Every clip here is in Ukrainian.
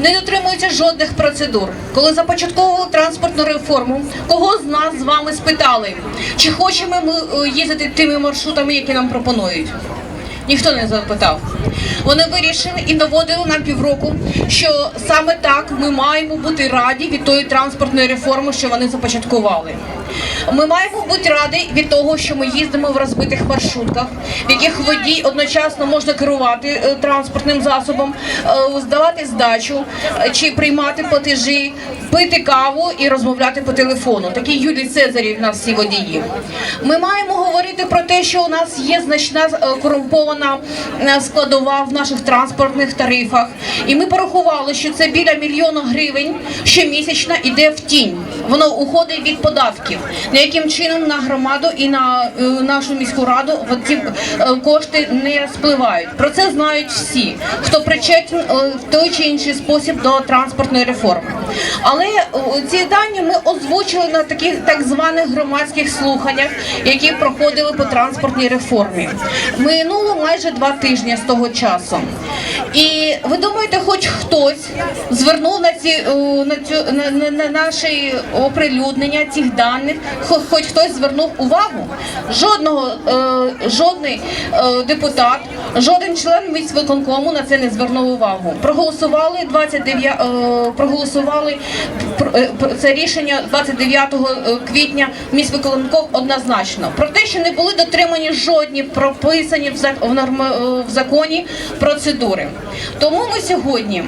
не дотримуються жодних процедур. Коли започатковували транспортну реформу, кого з нас з вами спитали, чи хочемо ми е, їздити тими маршрутами, які нам пропонують? Ніхто не запитав. Вони вирішили і доводили нам півроку, що саме так ми маємо бути раді від тої транспортної реформи, що вони започаткували. Ми маємо бути раді від того, що ми їздимо в розбитих маршрутках, в яких водій одночасно можна керувати е, транспортним засобом, е, здавати здачу е, чи приймати платежі, пити каву і розмовляти по телефону. Такі Юлій Цезарі в нас всі водії. Ми маємо говорити про те, що у нас є значна корумпована складова в наших транспортних тарифах. І ми порахували, що це біля мільйона гривень щомісячно йде в тінь. Воно уходить від податків. Яким чином на громаду і на е, нашу міську раду ці е, кошти не спливають. Про це знають всі, хто причетен е, в той чи інший спосіб до транспортної реформи. Але ці дані ми озвучили на таких так званих громадських слуханнях, які проходили по транспортній реформі. Минуло майже два тижні з того часу. І ви думаєте, хоч хтось звернув на ці на цю на, на, на наші оприлюднення цих даних, хо- хоч хтось звернув увагу? Жодного е, жодний е, депутат, жоден член міськвиконкому на це не звернув увагу. Проголосували 29, е, проголосували пр- е, це рішення 29 квітня міськвиконком однозначно про те, що не були дотримані жодні прописані е, в законі процедури. Тому ми сьогодні.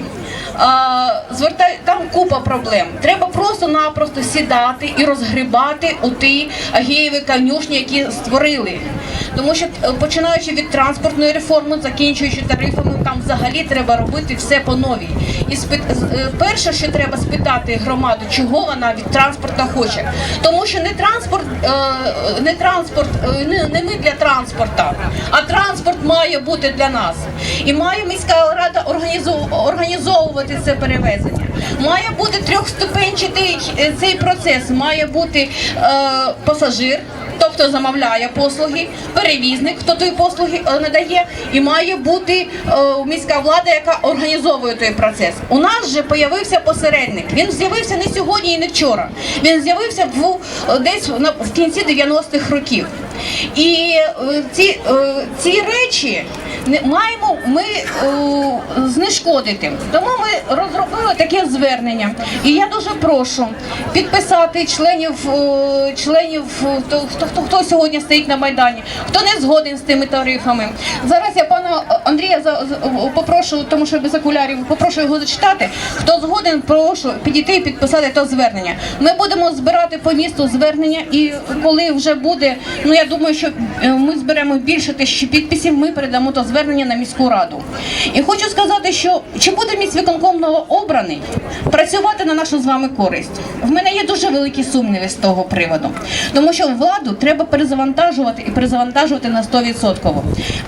Звертай там купа проблем. Треба просто-напросто сідати і розгрібати у ті агієві конюшні, які створили. Тому що е, починаючи від транспортної реформи, закінчуючи тарифами, там взагалі треба робити все по новій. І спит... е, перше, що треба спитати громаду, чого вона від транспорту хоче. Тому що не транспорт, е, не транспорт, не, ми для транспорту, а транспорт має бути для нас. І має міська рада організов- організовувати це перевезення. Має бути трьохступенчатий е, цей процес. Має бути е, пасажир, тобто замовляє послуги, перевізник, хто тої послуги е, надає, і має бути е, міська влада, яка організовує той процес. У нас же появився посередник. Він з'явився не сьогодні і не вчора. Він з'явився в десь на- в кінці 90-х років. І е, ці, е, ці речі не маємо ми е, знешкодити. Тому ми розробили таке звернення. І я дуже прошу підписати членів, е, членів е, хто, хто, хто, хто сьогодні стоїть на майдані, хто не згоден з тими тарифами. Зараз я пана Андрія за, за- попрошу, тому що без окулярів, попрошу його зачитати. Хто згоден, прошу підійти і підписати то звернення. Ми будемо збирати по місту звернення, і коли вже буде, ну я думаю, що е, ми зберемо більше тисячі підписів, ми передамо то звернення на міську раду. І хочу сказати, що чи буде міськвиконком новообраний працювати на нашу з вами користь? В мене є дуже великі сумніви з того приводу, тому що владу треба перезавантажувати і перезавантажувати на 100%.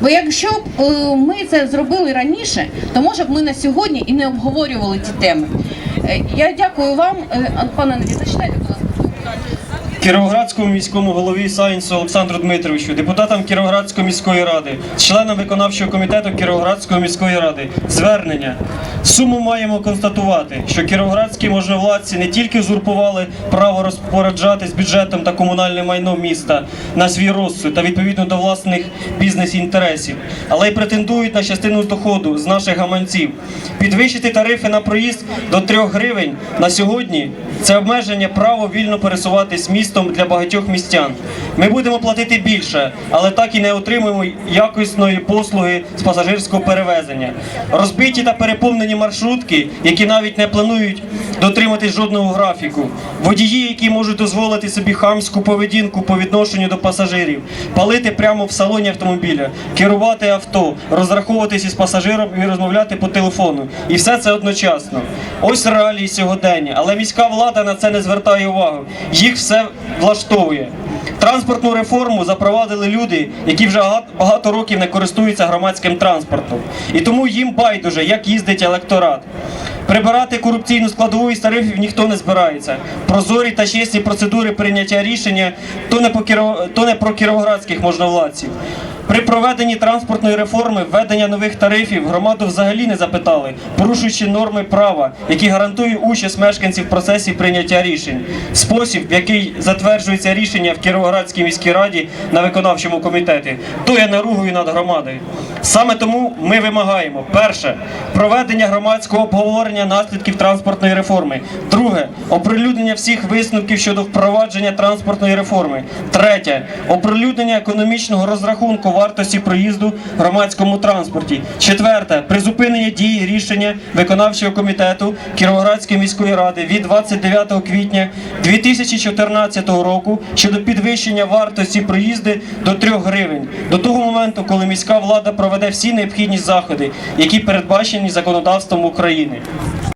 Бо якщо б е, ми це зробили раніше, то може б ми на сьогодні і не обговорювали ці теми. Е, Я дякую вам, Е, пане Андрій, зачитайте, будь ласка. Кіровоградському міському голові Сайнсу Олександру Дмитровичу, депутатам Кіровоградської міської ради, членам виконавчого комітету Кіровоградської міської ради. Звернення. Суму маємо констатувати, що кіровоградські можновладці не тільки узурпували право розпоряджатись бюджетом та комунальним майном міста на свій розсуд та відповідно до власних бізнес-інтересів, але й претендують на частину доходу з наших гаманців. Підвищити тарифи на проїзд до 3 гривень на сьогодні це обмеження права вільно пересуватись містом для багатьох містян. Ми будемо платити більше, але так і не отримуємо якісної послуги з пасажирського перевезення. Розбиті та переповнені маршрутки, які навіть не планують дотриматись жодного графіку. Водії, які можуть дозволити собі хамську поведінку по відношенню до пасажирів, палити прямо в салоні автомобіля, керувати авто, розраховуватись із пасажиром і розмовляти по телефону. І все це одночасно. Ось реалії сьогодення, але міська влада на це не звертає увагу. Їх все влаштовує. Транспортну реформу запровадили люди, які вже га- багато років не користуються громадським транспортом. І тому їм байдуже, як їздить електорат. Прибирати корупційну складову із тарифів ніхто не збирається. Прозорі та чесні процедури прийняття рішення то не про кіровоградських можновладців. При проведенні транспортної реформи введення нових тарифів громаду взагалі не запитали, порушуючи норми права, які гарантують участь мешканців в процесі прийняття рішень. Спосіб, в який затверджується рішення в Кіровоградській міській раді на виконавчому комітеті, то є наругою над громадою. Саме тому ми вимагаємо: перше проведення громадського обговорення наслідків транспортної реформи. Друге оприлюднення всіх висновків щодо впровадження транспортної реформи. Третє оприлюднення економічного розрахунку вартості проїзду в громадському транспорті. Четверте призупинення дії рішення виконавчого комітету Кіровоградської міської ради від 29 квітня 2014 року щодо підвищення вартості проїзду до 3 гривень до того моменту, коли міська влада проведе всі необхідні заходи, які передбачені законодавством України.